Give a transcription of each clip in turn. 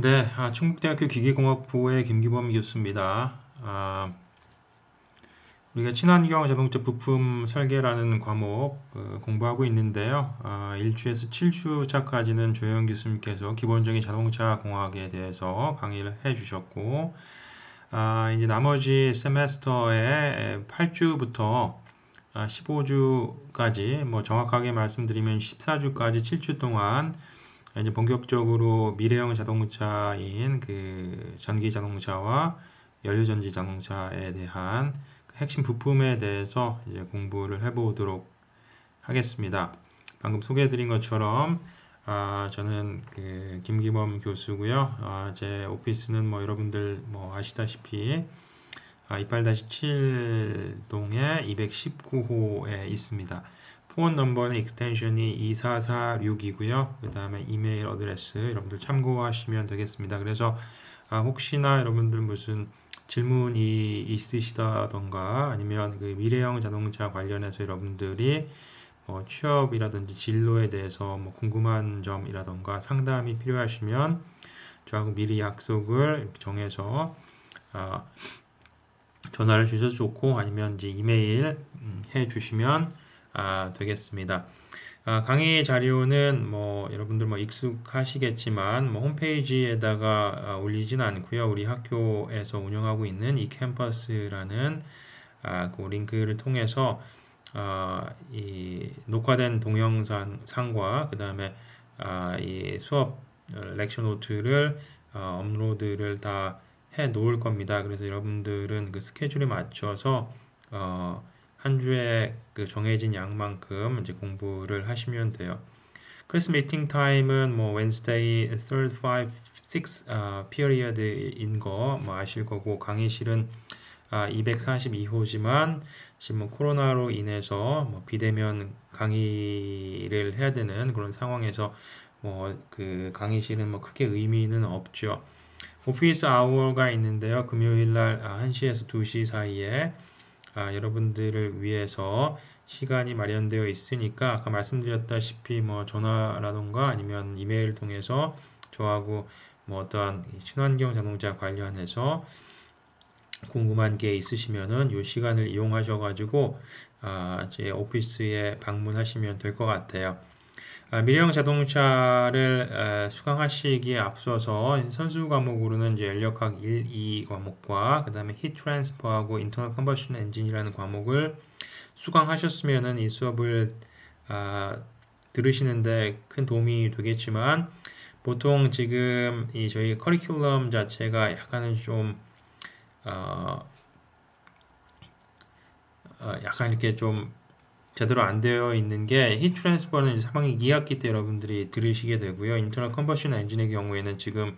네, 아, 충북대학교 기계공학부의 김기범 교수입니다. 아, 우리가 친환경 자동차 부품 설계라는 과목 어, 공부하고 있는데요. 아, 1주에서 7주차까지는 조영 교수님께서 기본적인 자동차 공학에 대해서 강의를 해주셨고, 아, 이제 나머지 세메스터의 8주부터 아, 15주까지, 뭐 정확하게 말씀드리면 14주까지 7주 동안 이제 본격적으로 미래형 자동차인 그 전기 자동차와 연료 전지 자동차에 대한 그 핵심 부품에 대해서 이제 공부를 해보도록 하겠습니다. 방금 소개해드린 것처럼 아, 저는 그 김기범 교수고요. 아, 제 오피스는 뭐 여러분들 뭐 아시다시피 아, 이빨-7동에 219호에 있습니다. 폰 넘버는 익스텐션이 2446이고요. 그 다음에 이메일 어드레스 여러분들 참고하시면 되겠습니다. 그래서 아, 혹시나 여러분들 무슨 질문이 있으시다던가 아니면 그 미래형 자동차 관련해서 여러분들이 뭐 취업이라든지 진로에 대해서 뭐 궁금한 점이라던가 상담이 필요하시면 저하고 미리 약속을 정해서 아, 전화를 주셔도 좋고 아니면 이제 이메일 음, 해 주시면 아, 되겠습니다. 아, 강의 자료는 뭐 여러분들 뭐 익숙하시겠지만 뭐 홈페이지에다가 아, 올리진 않고요. 우리 학교에서 운영하고 있는 이 캠퍼스라는 아, 그 링크를 통해서 아, 이 녹화된 동영상과 그 다음에 아, 이 수업 렉션 노트를 어, 업로드를 다 해 놓을 겁니다. 그래서 여러분들은 그 스케줄에 맞춰서 어, 한 주에 그 정해진 양만큼 이제 공부를 하시면 돼요. 크리스 미팅 타임은 뭐 Wednesday, third, five, six uh, period인 거 뭐 아실 거고 강의실은 아, 242호지만 지금 뭐 코로나로 인해서 뭐 비대면 강의를 해야 되는 그런 상황에서 뭐 그 강의실은 뭐 크게 의미는 없죠. 오피스 아워가 있는데요. 금요일 날 1시에서 아, 2시 사이에 아, 여러분들을 위해서 시간이 마련되어 있으니까 아까 말씀드렸다시피 뭐 전화라던가 아니면 이메일 통해서 저하고 뭐 어떠한 친환경 자동차 관련해서 궁금한 게 있으시면은 이 시간을 이용하셔가지고 아, 제 오피스에 방문하시면 될 것 같아요. 아, 미래형 자동차를 아, 수강하시기에 앞서서 선수 과목으로는 이제 연력학 1, 2 과목과 그 다음에 히트 트랜스퍼하고 인터널 컨버션 엔진이라는 과목을 수강하셨으면은 이 수업을 아, 들으시는데 큰 도움이 되겠지만 보통 지금 이 저희 커리큘럼 자체가 약간은 좀 어, 어, 약간 이렇게 좀 제대로 안 되어 있는 게 히트 트랜스퍼는 3학기 2학기 때 여러분들이 들으시게 되고요. 인터널 컨버션 엔진의 경우에는 지금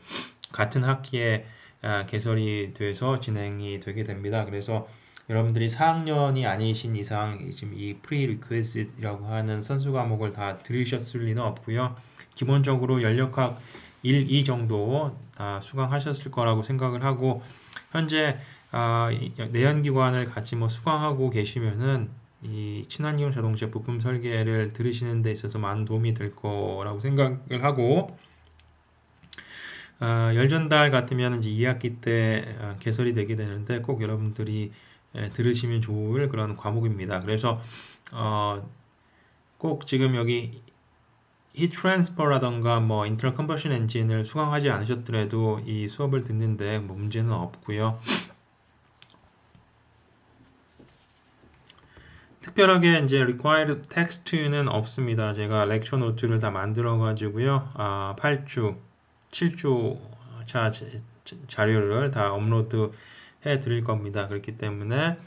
같은 학기에 아, 개설이 돼서 진행이 되게 됩니다. 그래서 여러분들이 4학년이 아니신 이상 지금 이 프리 리퀘스트라고 하는 선수 과목을 다 들으셨을 리는 없고요. 기본적으로 연력학 1, 2 정도 다 수강하셨을 거라고 생각을 하고 현재 아, 내연기관을 같이 뭐 수강하고 계시면은 이 친환경 자동차 부품 설계를 들으시는 데 있어서 많은 도움이 될 거라고 생각을 하고 어, 열전달 같으면 이제 2학기 때 어, 개설이 되게 되는데 꼭 여러분들이 에, 들으시면 좋을 그런 과목입니다. 그래서 어, 꼭 지금 여기 히 트랜스퍼라던가 뭐 인터널 컨버션 엔진을 수강하지 않으셨더라도 이 수업을 듣는데 뭐 문제는 없고요. 특별하게 이제 required text는 없습니다. 제가 렉처 노트를 다 만들어 가지고요. 아, 8주, 7주 자, 자료를 다 업로드 해 드릴 겁니다. 그렇기 때문에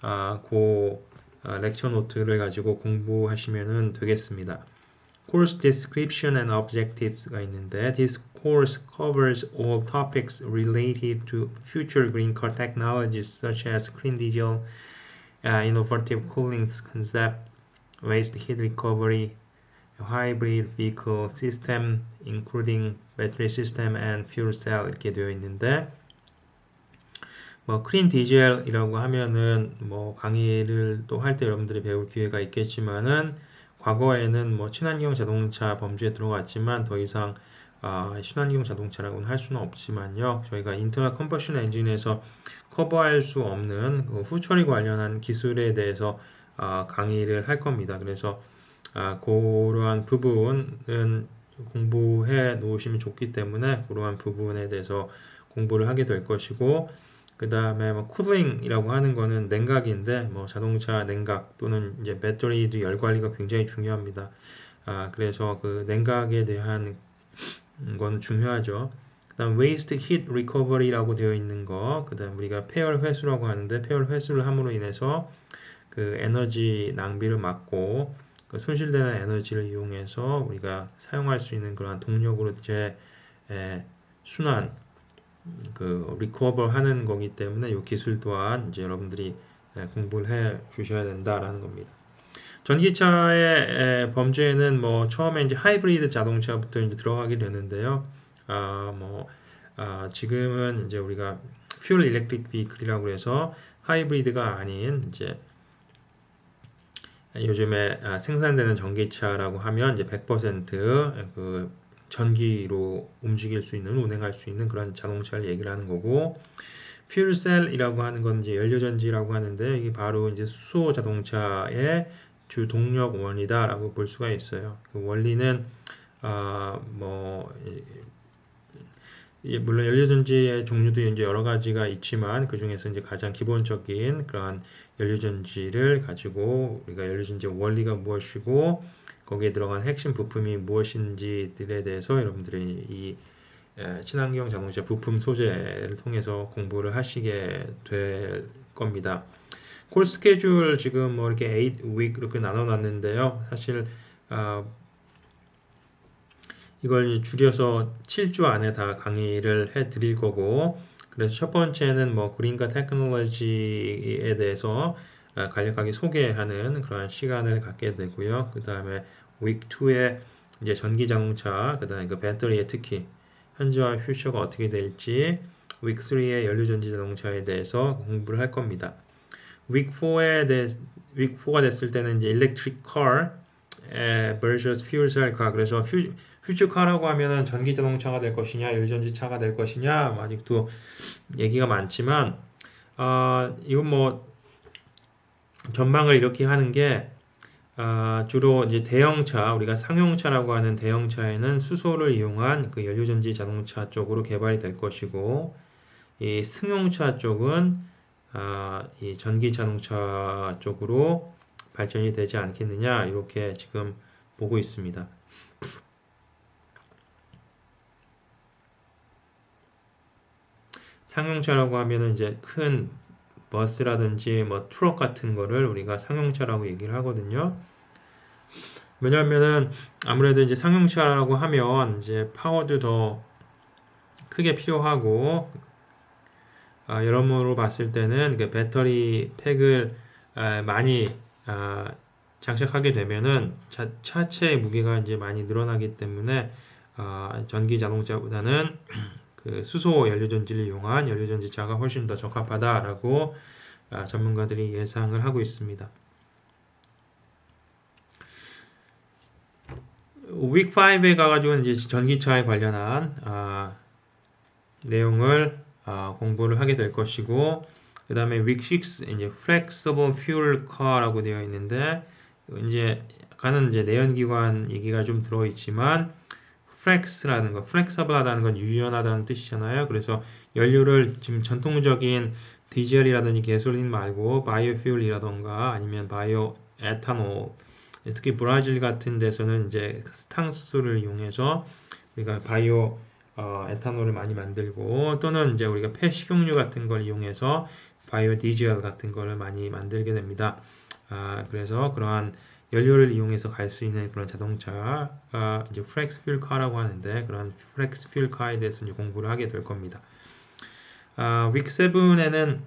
아, 그 아, 렉처 노트를 가지고 공부하시면 되겠습니다. Course description and objectives가 있는데 This course covers all topics related to future green car technologies such as clean uh, innovative cooling concept, waste heat recovery, hybrid vehicle system, including battery system and fuel cell 이렇게 되어 있는데 뭐 크린 디젤이라고 하면은 뭐 강의를 또 할 때 여러분들이 배울 기회가 있겠지만은 과거에는 뭐 친환경 자동차 범주에 들어갔지만 더 이상 아, 친환경 자동차라고는 할 수는 없지만요. 저희가 인터널 컨버션 엔진에서 커버할 수 없는 그 후처리 관련한 기술에 대해서 아, 강의를 할 겁니다. 그래서 아, 그러한 부분은 공부해 놓으시면 좋기 때문에 그러한 부분에 대해서 공부를 하게 될 것이고 그 다음에 뭐 쿨링이라고 하는 거는 냉각인데 뭐 자동차 냉각 또는 이제 배터리도 열 관리가 굉장히 중요합니다. 아, 그래서 그 냉각에 대한 건 중요하죠. 그다음 waste heat recovery라고 되어 있는 거, 그 다음 우리가 폐열 회수라고 하는데 폐열 회수를 함으로 인해서 그 에너지 낭비를 막고 그 손실되는 에너지를 이용해서 우리가 사용할 수 있는 그러한 동력으로 재 에, 순환 그 리커버 하는 거기 때문에 이 기술 또한 이제 여러분들이 에, 공부를 해 주셔야 된다라는 겁니다. 전기차의 범죄에는 뭐 처음에 이제 하이브리드 자동차부터 이제 들어가게 되는데요. 아, 뭐, 아, 지금은 이제 우리가 퓨얼 일렉트릭 비클이라고 해서 하이브리드가 아닌 이제 요즘에 아, 생산되는 전기차라고 하면 이제 100%그 전기로 움직일 수 있는 운행할 수 있는 그런 자동차를 얘기를 하는 거고 퓨얼셀이라고 하는 건 이제 연료전지라고 하는데 이게 바로 이제 수소 자동차의 주 동력 원이다라고 볼 수가 있어요. 그 원리는 아뭐 물론 연료전지의 종류도 이제 여러 가지가 있지만 그 중에서 이제 가장 기본적인 그러한 연료전지를 가지고 우리가 연료전지 원리가 무엇이고 거기에 들어간 핵심 부품이 무엇인지들에 대해서 여러분들이 이 친환경 자동차 부품 소재를 통해서 공부를 하시게 될 겁니다. 콜 스케줄 지금 뭐 이렇게 8 week 이렇게 나눠 놨는데요. 사실 아, 이걸 줄여서 7주 안에 다 강의를 해 드릴 거고 그래서 첫 번째는 뭐 그린과 테크놀로지에 대해서 아, 간략하게 소개하는 그러한 시간을 갖게 되고요. 그 다음에 week 2에 이제 전기 자동차, 그 다음에 그 배터리에 특히 현재와 퓨처가 어떻게 될지 week 3의 연료 전지 자동차에 대해서 공부를 할 겁니다. week 4에 대, week 4가 됐을 때는 이제 electric car versus fuel cell car. 그래서 퓨, 카라고 하면은 전기 자동차가 될 것이냐, 열전지 차가 될 것이냐, 뭐 아직도 얘기가 많지만, 어, 이건 뭐 전망을 이렇게 하는 게 아, 주로 이제 대형차, 우리가 상용차라고 하는 대형차에는 수소를 이용한 그 연료전지 자동차 쪽으로 개발이 될 것이고, 이 승용차 쪽은 아, 이 전기 자동차 쪽으로 발전이 되지 않겠느냐 이렇게 지금 보고 있습니다. 상용차라고 하면은 이제 큰 버스라든지 뭐 트럭 같은 거를 우리가 상용차라고 얘기를 하거든요. 왜냐하면은 아무래도 이제 상용차라고 하면 이제 파워도 더 크게 필요하고 아, 여러모로 봤을 때는 그 배터리 팩을 아, 많이 아, 장착하게 되면은 차, 차체의 무게가 이제 많이 늘어나기 때문에 아, 전기 자동차보다는 그 수소 연료전지를 이용한 연료전지차가 훨씬 더 적합하다라고 아, 전문가들이 예상을 하고 있습니다. 윅 5에 가가지고 이제 전기차에 관련한 아, 내용을 아, 공부를 하게 될 것이고 그 다음에 윅 6, 이제 Flexible Fuel Car라고 되어 있는데 이제 약간은 이제 내연기관 얘기가 좀 들어 있지만 flex라는 거, flexible하다는 건 유연하다는 뜻이잖아요. 그래서 연료를 지금 전통적인 디젤이라든지 가솔린 말고 바이오퓨얼이라던가 아니면 바이오 에탄올 특히 브라질 같은 데서는 이제 스탕수소를 이용해서 우리가 바이오 어, 에탄올을 많이 만들고 또는 이제 우리가 폐식용유 같은 걸 이용해서 바이오 디젤 같은 걸 많이 만들게 됩니다. 아, 그래서 그러한 연료를 이용해서 갈 수 있는 그런 자동차가 이제 플렉스 퓨얼 카라고 하는데 그런 플렉스 퓨얼 카에 대해서 이제 공부를 하게 될 겁니다. 아, 윅 7에는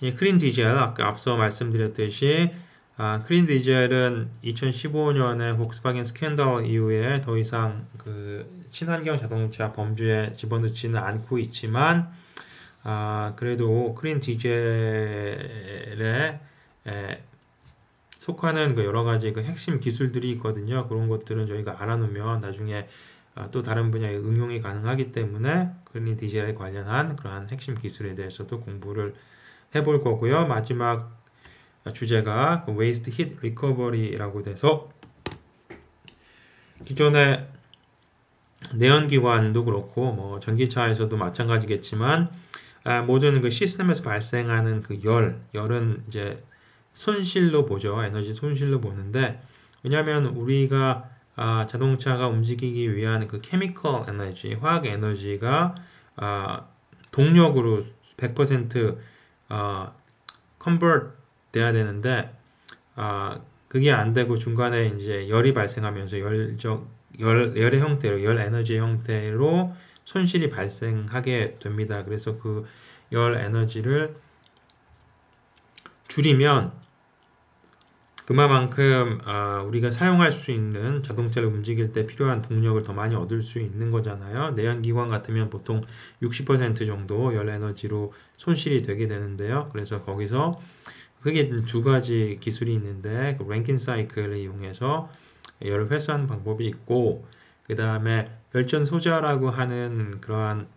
이 크린 디젤 아까 앞서 말씀드렸듯이 아, 크린 디젤은 2015년에 폭스바겐 스캔들 이후에 더 이상 그 친환경 자동차 범주에 집어넣지는 않고 있지만 아, 그래도 크린 디젤의 에, 속하는 그 여러 가지 그 핵심 기술들이 있거든요. 그런 것들은 저희가 알아놓으면 나중에 아, 또 다른 분야에 응용이 가능하기 때문에 그린 디젤에 관련한 그러한 핵심 기술에 대해서도 공부를 해볼 거고요. 마지막 주제가 그 Waste Heat Recovery라고 돼서 기존의 내연기관도 그렇고 뭐 전기차에서도 마찬가지겠지만 아, 모든 그 시스템에서 발생하는 그 열, 열은 이제 손실로 보죠. 에너지 손실로 보는데 왜냐하면 우리가 아, 자동차가 움직이기 위한 그 케미컬 에너지, 화학 에너지가 아, 동력으로 100% 아, 컨버트 돼야 되는데 아, 그게 안 되고 중간에 이제 열이 발생하면서 열적 열 열의 형태로 열 에너지의 형태로 손실이 발생하게 됩니다. 그래서 그 열 에너지를 줄이면 그만큼 아, 우리가 사용할 수 있는 자동차를 움직일 때 필요한 동력을 더 많이 얻을 수 있는 거잖아요. 내연기관 같으면 보통 60% 정도 열 에너지로 손실이 되게 되는데요. 그래서 거기서 크게 두 가지 기술이 있는데 그 랭킨 사이클을 이용해서 열을 회수하는 방법이 있고 그 다음에 열전 소자라고 하는 그러한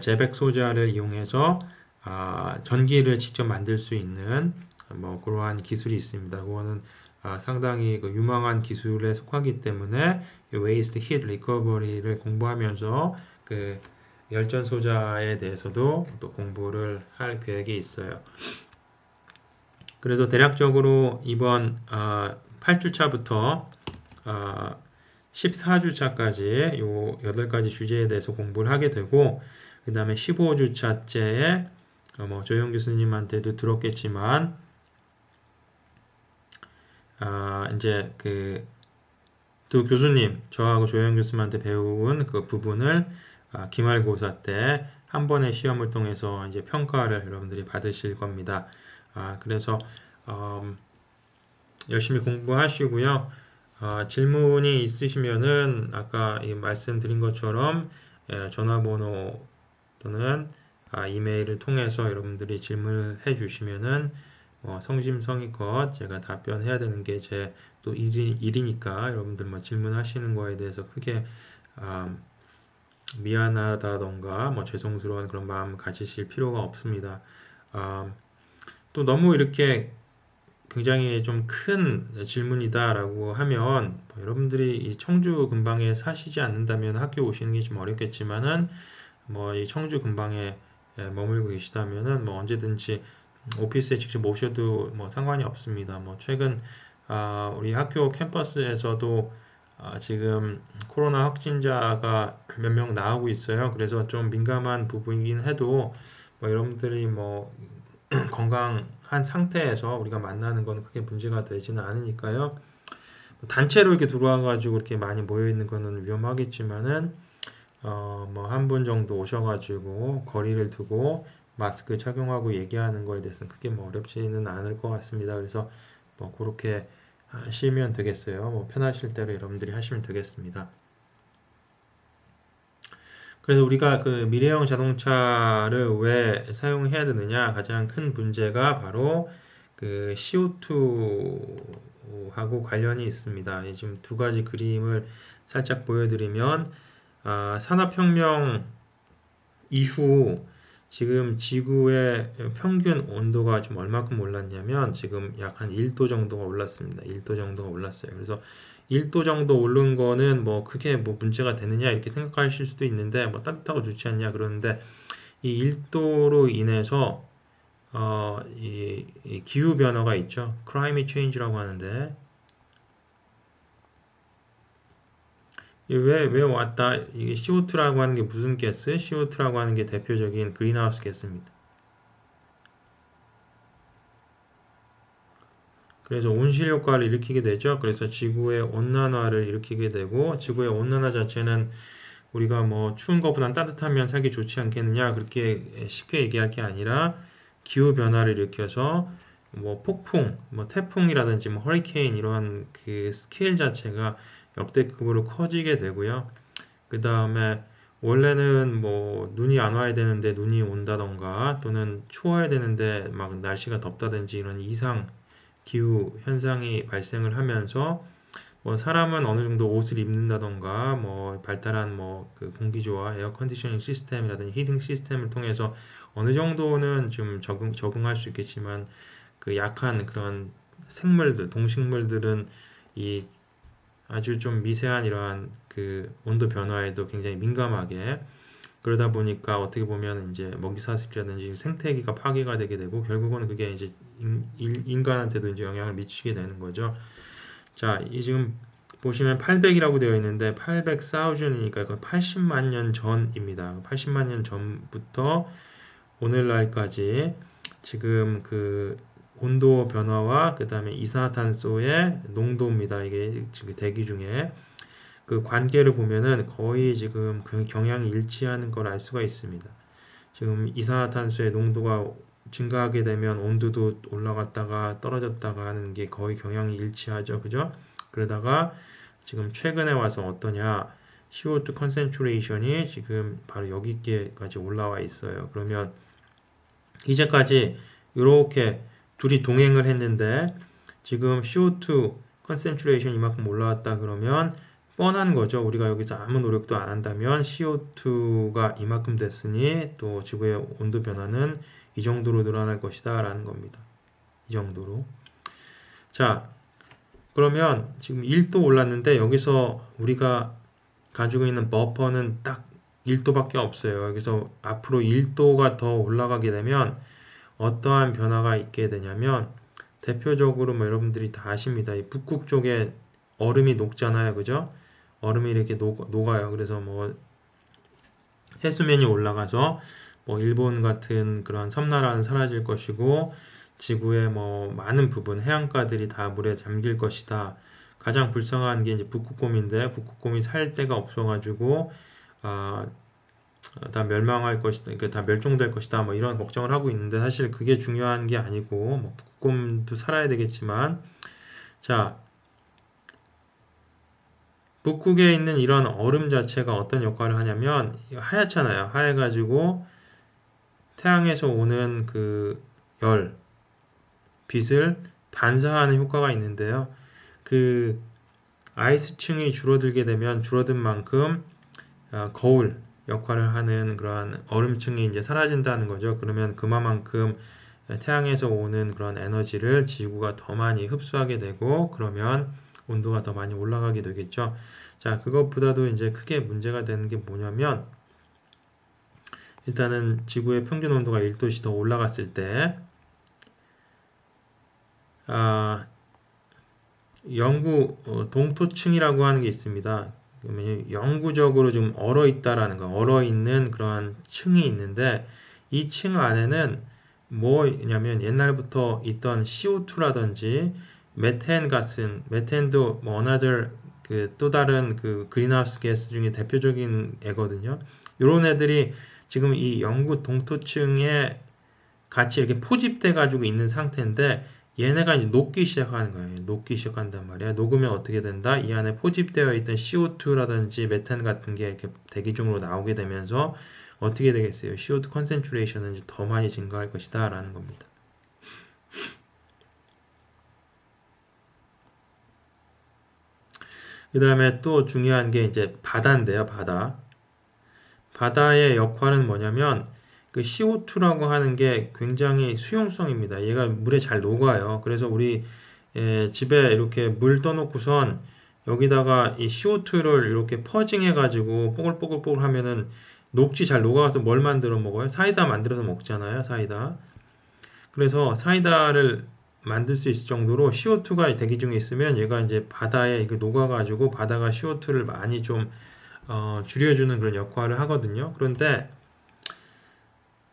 재백 소자를 이용해서 아, 전기를 직접 만들 수 있는 뭐 그러한 기술이 있습니다. 그거는 아, 상당히 그 유망한 기술에 속하기 때문에 웨이스트 히트 리커버리를 공부하면서 그 열전 소자에 대해서도 또 공부를 할 계획이 있어요. 그래서 대략적으로 이번 아, 8주차부터 아, 14주차까지 요 8가지 주제에 대해서 공부를 하게 되고 그 다음에 15주차째에 어, 뭐 조영 교수님한테도 들었겠지만 아, 이제 그 두 교수님 저하고 조영 교수님한테 배운 그 부분을 아, 기말고사 때 한 번의 시험을 통해서 이제 평가를 여러분들이 받으실 겁니다. 아, 그래서 음, 열심히 공부하시고요. 어, 질문이 있으시면은 아까 말씀드린 것처럼 예, 전화번호 또는 아, 이메일을 통해서 여러분들이 질문을 해주시면은 어, 성심성의껏 제가 답변해야 되는 게 제 또 일이, 일이니까 여러분들 뭐 질문하시는 거에 대해서 크게 아, 미안하다던가 뭐 죄송스러운 그런 마음 가지실 필요가 없습니다. 아, 또 너무 이렇게 굉장히 좀 큰 질문이다라고 하면 뭐 여러분들이 이 청주 근방에 사시지 않는다면 학교 오시는 게 좀 어렵겠지만은 뭐 이 청주 근방에 예, 머물고 계시다면은 뭐 언제든지 오피스에 직접 오셔도 뭐 상관이 없습니다. 뭐 최근 아 우리 학교 캠퍼스에서도 아 지금 코로나 확진자가 몇 명 나오고 있어요. 그래서 좀 민감한 부분이긴 해도 뭐 여러분들이 뭐 건강한 상태에서 우리가 만나는 건 크게 문제가 되지는 않으니까요. 단체로 이렇게 들어와 가지고 이렇게 많이 모여 있는 거는 위험하겠지만은 어 뭐 한 분 정도 오셔가지고 거리를 두고 마스크 착용하고 얘기하는 거에 대해서는 크게 뭐 어렵지는 않을 것 같습니다. 그래서 뭐 그렇게 하시면 되겠어요. 뭐 편하실 대로 여러분들이 하시면 되겠습니다. 그래서 우리가 그 미래형 자동차를 왜 사용해야 되느냐 가장 큰 문제가 바로 그 CO2하고 관련이 있습니다. 지금 두 가지 그림을 살짝 보여드리면 아, 산업혁명 이후 지금 지구의 평균 온도가 좀 얼마큼 올랐냐면 지금 약 한 1도 정도가 올랐습니다. 1도 정도가 올랐어요. 그래서 1도 정도 오른 거는 뭐 크게 뭐 문제가 되느냐 이렇게 생각하실 수도 있는데 뭐 따뜻하고 좋지 않냐 그러는데 이 1도로 인해서 어, 이, 이 기후 변화가 있죠. climate change라고 하는데 왜, 왜 왔다? 이게 CO2라고 하는 게 무슨 가스? CO2라고 하는 게 대표적인 그린하우스 가스입니다. 그래서 온실 효과를 일으키게 되죠. 그래서 지구의 온난화를 일으키게 되고 지구의 온난화 자체는 우리가 뭐 추운 것보단 따뜻하면 살기 좋지 않겠느냐 그렇게 쉽게 얘기할 게 아니라 기후 변화를 일으켜서 뭐 폭풍, 뭐 태풍이라든지 뭐 허리케인 이런 그 스케일 자체가 역대급으로 커지게 되고요. 그 다음에 원래는 뭐 눈이 안 와야 되는데 눈이 온다던가 또는 추워야 되는데 막 날씨가 덥다든지 이런 이상 기후 현상이 발생을 하면서 뭐 사람은 어느 정도 옷을 입는다던가 뭐 발달한 뭐 그 공기조화 에어 컨디셔닝 시스템이라든지 히팅 시스템을 통해서 어느 정도는 좀 적응 적응할 수 있겠지만 그 약한 그런 생물들 동식물들은 이 아주 좀 미세한 이러한 그 온도 변화에도 굉장히 민감하게 그러다 보니까 어떻게 보면 이제 먹이 사슬이라든지 생태계가 파괴가 되게 되고 결국은 그게 이제 인, 인간한테도 이제 영향을 미치게 되는 거죠. 자, 이 지금 보시면 800이라고 되어 있는데 800,000이니까 그 80만 년 전입니다. 80만 년 전부터 오늘날까지 지금 그 온도 변화와 그 다음에 이산화탄소의 농도입니다. 이게 지금 대기 중에 그 관계를 보면은 거의 지금 그 경향이 일치하는 걸 알 수가 있습니다. 지금 이산화탄소의 농도가 증가하게 되면 온도도 올라갔다가 떨어졌다가 하는 게 거의 경향이 일치하죠. 그죠? 그러다가 지금 최근에 와서 어떠냐? CO2 컨센트레이션이 지금 바로 여기까지 올라와 있어요. 그러면 이제까지 이렇게 둘이 동행을 했는데 지금 CO2 컨센트레이션 이만큼 올라왔다 그러면 뻔한 거죠. 우리가 여기서 아무 노력도 안 한다면 CO2가 이만큼 됐으니 또 지구의 온도 변화는 이 정도로 늘어날 것이다 라는 겁니다. 이 정도로. 자, 그러면 지금 1도 올랐는데 여기서 우리가 가지고 있는 버퍼는 딱 1도밖에 없어요. 여기서 앞으로 1도가 더 올라가게 되면 어떠한 변화가 있게 되냐면 대표적으로 뭐 여러분들이 다 아십니다. 이 북극 쪽에 얼음이 녹잖아요. 그죠? 얼음이 이렇게 녹, 녹아요. 그래서 뭐 해수면이 올라가서 뭐 일본 같은 그런 섬나라는 사라질 것이고 지구의 뭐 많은 부분 해안가들이 다 물에 잠길 것이다. 가장 불쌍한 게 이제 북극곰인데 북극곰이 살 데가 없어가지고 아, 다 멸망할 것이다, 그러니까 다 멸종될 것이다, 뭐 이런 걱정을 하고 있는데 사실 그게 중요한 게 아니고 뭐 북극곰도 살아야 되겠지만 자 북극에 있는 이런 얼음 자체가 어떤 역할을 하냐면 하얗잖아요. 하얘가지고 태양에서 오는 그 열, 빛을 반사하는 효과가 있는데요. 그 아이스층이 줄어들게 되면 줄어든 만큼 어, 거울 역할을 하는 그러한 얼음층이 이제 사라진다는 거죠. 그러면 그만큼 태양에서 오는 그런 에너지를 지구가 더 많이 흡수하게 되고 그러면 온도가 더 많이 올라가게 되겠죠. 자, 그것보다도 이제 크게 문제가 되는 게 뭐냐면 일단은 지구의 평균 온도가 1도씩 더 올라갔을 때 아, 영구 어, 동토층이라고 하는 게 있습니다. 그러면 영구적으로 좀 얼어 있다라는 거, 얼어 있는 그러한 층이 있는데 이 층 안에는 뭐냐면 옛날부터 있던 CO2라든지 메탄 가스, 메탄도 뭐 another 그또 다른 그 그린하우스 가스 중에 대표적인 애거든요. 이런 애들이 지금 이 영구 동토층에 같이 이렇게 포집돼 가지고 있는 상태인데 얘네가 이제 녹기 시작하는 거예요. 녹기 시작한단 말이야. 녹으면 어떻게 된다? 이 안에 포집되어 있던 CO2라든지 메탄 같은 게 이렇게 대기 중으로 나오게 되면서 어떻게 되겠어요? CO2 컨센트레이션은 더 많이 증가할 것이다 라는 겁니다. 그 다음에 또 중요한 게 이제 바다인데요, 바다. 바다의 역할은 뭐냐면 그 CO2라고 하는 게 굉장히 수용성입니다. 얘가 물에 잘 녹아요. 그래서 우리 예, 집에 이렇게 물 떠놓고선 여기다가 이 CO2를 이렇게 퍼징해 가지고 뽀글뽀글뽀글 하면은 녹지 잘 녹아서 뭘 만들어 먹어요? 사이다 만들어서 먹잖아요. 사이다. 그래서 사이다를 만들 수 있을 정도로 CO2가 대기 중에 있으면 얘가 이제 바다에 이거 녹아가지고 바다가 CO2를 많이 좀 어, 줄여주는 그런 역할을 하거든요. 그런데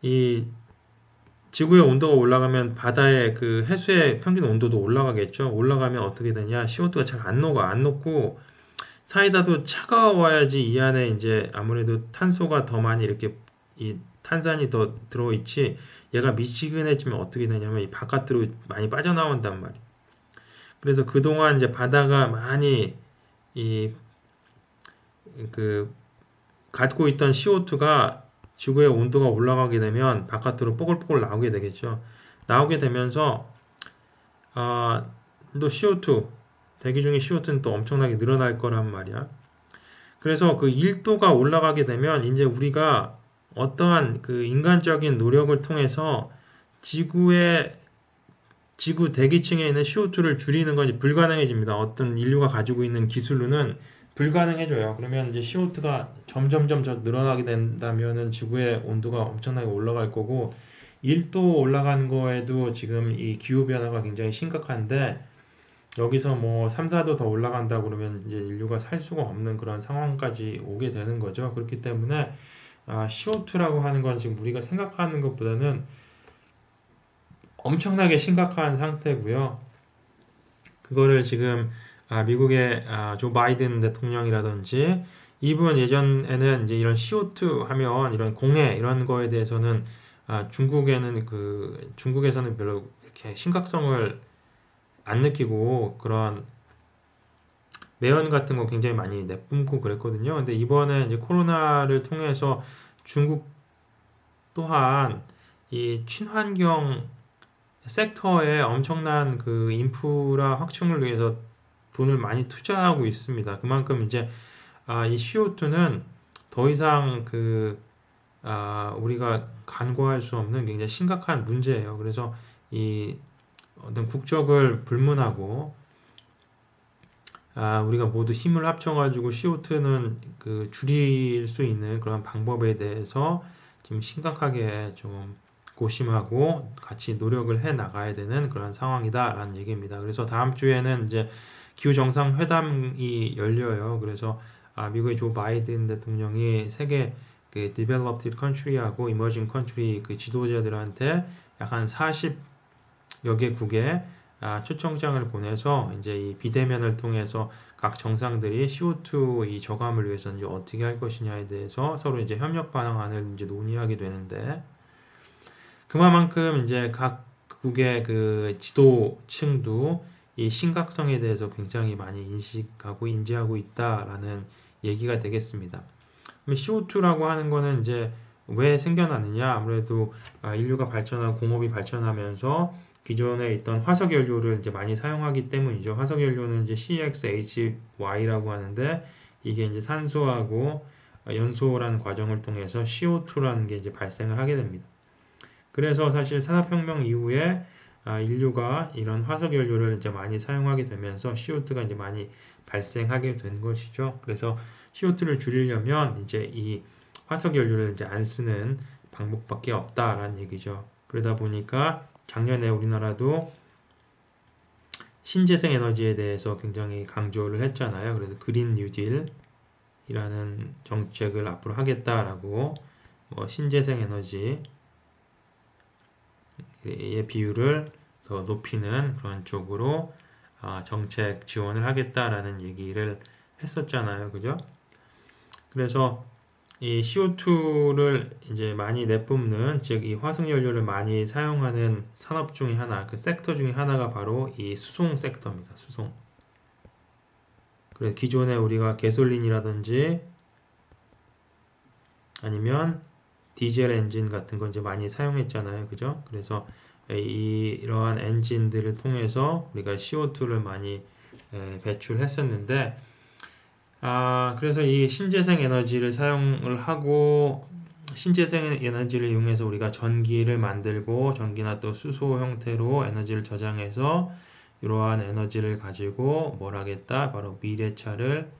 이 지구의 온도가 올라가면 바다의 그 해수의 평균 온도도 올라가겠죠. 올라가면 어떻게 되냐? CO2가 잘 안 녹아. 안 녹고 사이다도 차가워야지 이 안에 이제 아무래도 탄소가 더 많이 이렇게 이 탄산이 더 들어있지. 얘가 미지근해지면 어떻게 되냐면 이 바깥으로 많이 빠져나온단 말이에요. 그래서 그동안 이제 바다가 많이 이 그 갖고 있던 CO2가 지구의 온도가 올라가게 되면 바깥으로 뽀글뽀글 나오게 되겠죠. 나오게 되면서 아, 또 CO2 대기 중에 CO2는 또 엄청나게 늘어날 거란 말이야. 그래서 그 1도가 올라가게 되면 이제 우리가 어떠한 그 인간적인 노력을 통해서 지구의 지구 대기층에 있는 CO2를 줄이는 건 불가능해집니다. 어떤 인류가 가지고 있는 기술로는 불가능해져요. 그러면 이제 CO2가 점점점 더 늘어나게 된다면은 지구의 온도가 엄청나게 올라갈 거고 1도 올라가는 거에도 지금 이 기후 변화가 굉장히 심각한데 여기서 뭐 3, 4도 더 올라간다 그러면 이제 인류가 살 수가 없는 그런 상황까지 오게 되는 거죠. 그렇기 때문에 아, CO2라고 하는 건 지금 우리가 생각하는 것보다는 엄청나게 심각한 상태고요. 그거를 지금 아, 미국의 아, 조 바이든 대통령이라든지 이분 예전에는 이제 이런 CO2 하면 이런 공해 이런 거에 대해서는 아, 중국에는 그 중국에서는 별로 이렇게 심각성을 안 느끼고 그런 매연 같은 거 굉장히 많이 내뿜고 그랬거든요. 근데 이번에 이제 코로나를 통해서 중국 또한 이 친환경 섹터에 엄청난 그 인프라 확충을 위해서 돈을 많이 투자하고 있습니다. 그만큼 이제 아, 이 CO2는 더 이상 그 아, 우리가 간과할 수 없는 굉장히 심각한 문제예요. 그래서 이 어떤 국적을 불문하고 아, 우리가 모두 힘을 합쳐가지고 CO2는 그 줄일 수 있는 그런 방법에 대해서 지금 심각하게 좀 고심하고 같이 노력을 해 나가야 되는 그런 상황이다라는 얘기입니다. 그래서 다음 주에는 이제 기후 정상 회담이 열려요. 그래서 아, 미국의 조 바이든 대통령이 세계 그 developed country하고 emerging country 그 지도자들한테 약 한 40여 개국에 아, 초청장을 보내서 이제 이 비대면을 통해서 각 정상들이 CO2 이 저감을 위해서 이제 어떻게 할 것이냐에 대해서 서로 이제 협력 방안을 이제 논의하게 되는데 그만큼 이제 각 국의 그 지도층도 이 심각성에 대해서 굉장히 많이 인식하고 인지하고 있다라는 얘기가 되겠습니다. CO2라고 하는 거는 이제 왜 생겨나느냐? 아무래도 아, 인류가 발전하고 공업이 발전하면서 기존에 있던 화석 연료를 이제 많이 사용하기 때문이죠. 화석 연료는 이제 CXHY라고 하는데 이게 이제 산소하고 연소라는 과정을 통해서 CO2라는 게 이제 발생을 하게 됩니다. 그래서 사실 산업혁명 이후에 아, 인류가 이런 화석 연료를 이제 많이 사용하게 되면서 CO2가 이제 많이 발생하게 된 것이죠. 그래서 CO2를 줄이려면 이제 이 화석 연료를 이제 안 쓰는 방법밖에 없다라는 얘기죠. 그러다 보니까 작년에 우리나라도 신재생 에너지에 대해서 굉장히 강조를 했잖아요. 그래서 그린 뉴딜이라는 정책을 앞으로 하겠다라고 뭐 신재생 에너지 의 비율을 더 높이는 그런 쪽으로 아, 정책 지원을 하겠다라는 얘기를 했었잖아요. 그죠? 그래서 이 CO2를 이제 많이 내뿜는 즉 이 화석 연료를 많이 사용하는 산업 중에 하나, 그 섹터 중에 하나가 바로 이 수송 섹터입니다. 수송. 그래서 기존에 우리가 게솔린이라든지 아니면 디젤 엔진 같은 거 이제 많이 사용했잖아요. 그죠? 그래서 이, 이러한 엔진들을 통해서 우리가 CO2를 많이 배출했었는데 아, 그래서 이 신재생 에너지를 사용을 하고 신재생 에너지를 이용해서 우리가 전기를 만들고 전기나 또 수소 형태로 에너지를 저장해서 이러한 에너지를 가지고 뭘 하겠다? 바로 미래차를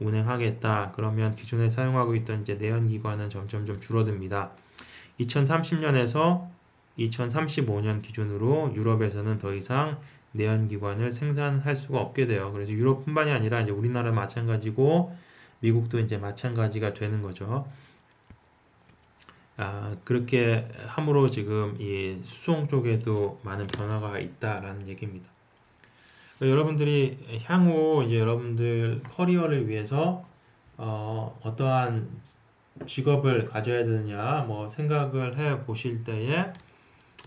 운행하겠다. 그러면 기존에 사용하고 있던 이제 내연기관은 점점점 줄어듭니다. 2030년에서 2035년 기준으로 유럽에서는 더 이상 내연기관을 생산할 수가 없게 돼요. 그래서 유럽뿐만이 아니라 이제 우리나라 마찬가지고 미국도 이제 마찬가지가 되는 거죠. 아, 그렇게 함으로 지금 이 수송 쪽에도 많은 변화가 있다라는 얘기입니다. 여러분들이 향후 이제 여러분들 커리어를 위해서 어, 어떠한 직업을 가져야 되느냐 뭐 생각을 해 보실 때에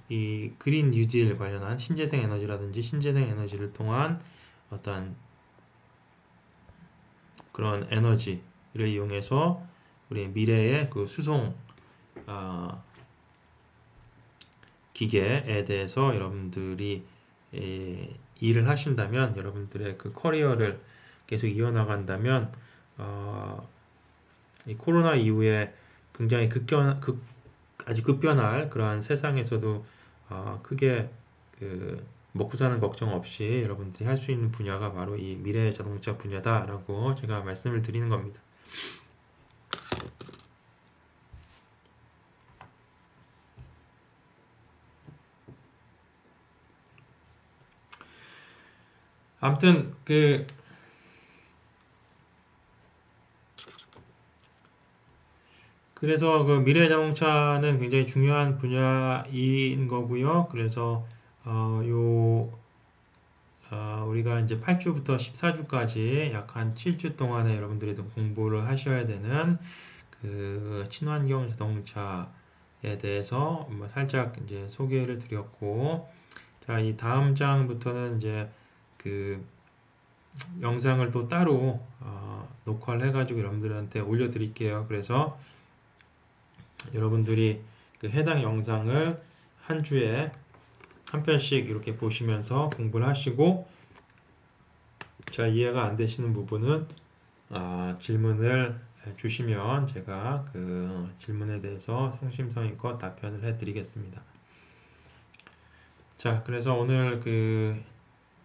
이 그린 뉴딜 관련한 신재생 에너지라든지 신재생 에너지를 통한 어떤 그런 에너지를 이용해서 우리 미래의 그 수송 어, 기계에 대해서 여러분들이 이, 일을 하신다면 여러분들의 그 커리어를 계속 이어나간다면 어, 이 코로나 이후에 굉장히 급변 급 아주 급변할 그러한 세상에서도 어, 크게 그 먹고 사는 걱정 없이 여러분들이 할 수 있는 분야가 바로 이 미래 자동차 분야다라고 제가 말씀을 드리는 겁니다. 아무튼 그 그래서 그 미래 자동차는 굉장히 중요한 분야인 거고요. 그래서 어, 요 어, 우리가 이제 8주부터 14주까지 약 한 7주 동안에 여러분들이 공부를 하셔야 되는 그 친환경 자동차에 대해서 뭐 살짝 이제 소개를 드렸고, 자, 이 다음 장부터는 이제 그 영상을 또 따로 어, 녹화를 해가지고 여러분들한테 올려드릴게요. 그래서 여러분들이 그 해당 영상을 한 주에 한 편씩 이렇게 보시면서 공부를 하시고 잘 이해가 안 되시는 부분은 아, 질문을 주시면 제가 그 질문에 대해서 성심성의껏 답변을 해드리겠습니다. 자, 그래서 오늘 그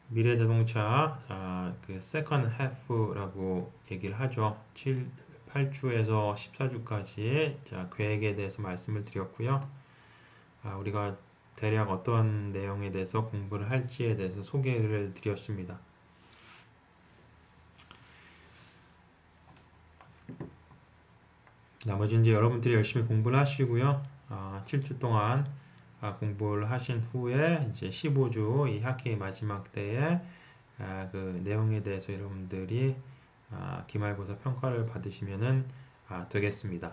미래 자동차 아, 그 세컨 해프라고 얘기를 하죠. 7, 8주에서 14주까지 자, 계획에 대해서 말씀을 드렸고요. 아, 우리가 대략 어떤 내용에 대해서 공부를 할지에 대해서 소개를 드렸습니다. 나머지 이제 여러분들이 열심히 공부를 하시고요. 아, 7주 동안 아, 공부를 하신 후에 이제 15주 이 학기의 마지막 때에 아, 그 내용에 대해서 여러분들이 아, 기말고사 평가를 받으시면 아, 되겠습니다.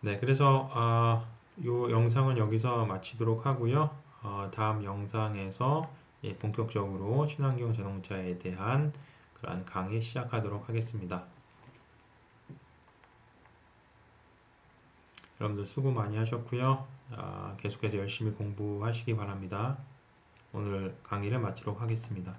네, 그래서 아, 이 영상은 여기서 마치도록 하고요. 어, 다음 영상에서 예, 본격적으로 친환경 자동차에 대한 그러한 강의 시작하도록 하겠습니다. 여러분들 수고 많이 하셨고요. 아, 계속해서 열심히 공부하시기 바랍니다. 오늘 강의를 마치도록 하겠습니다.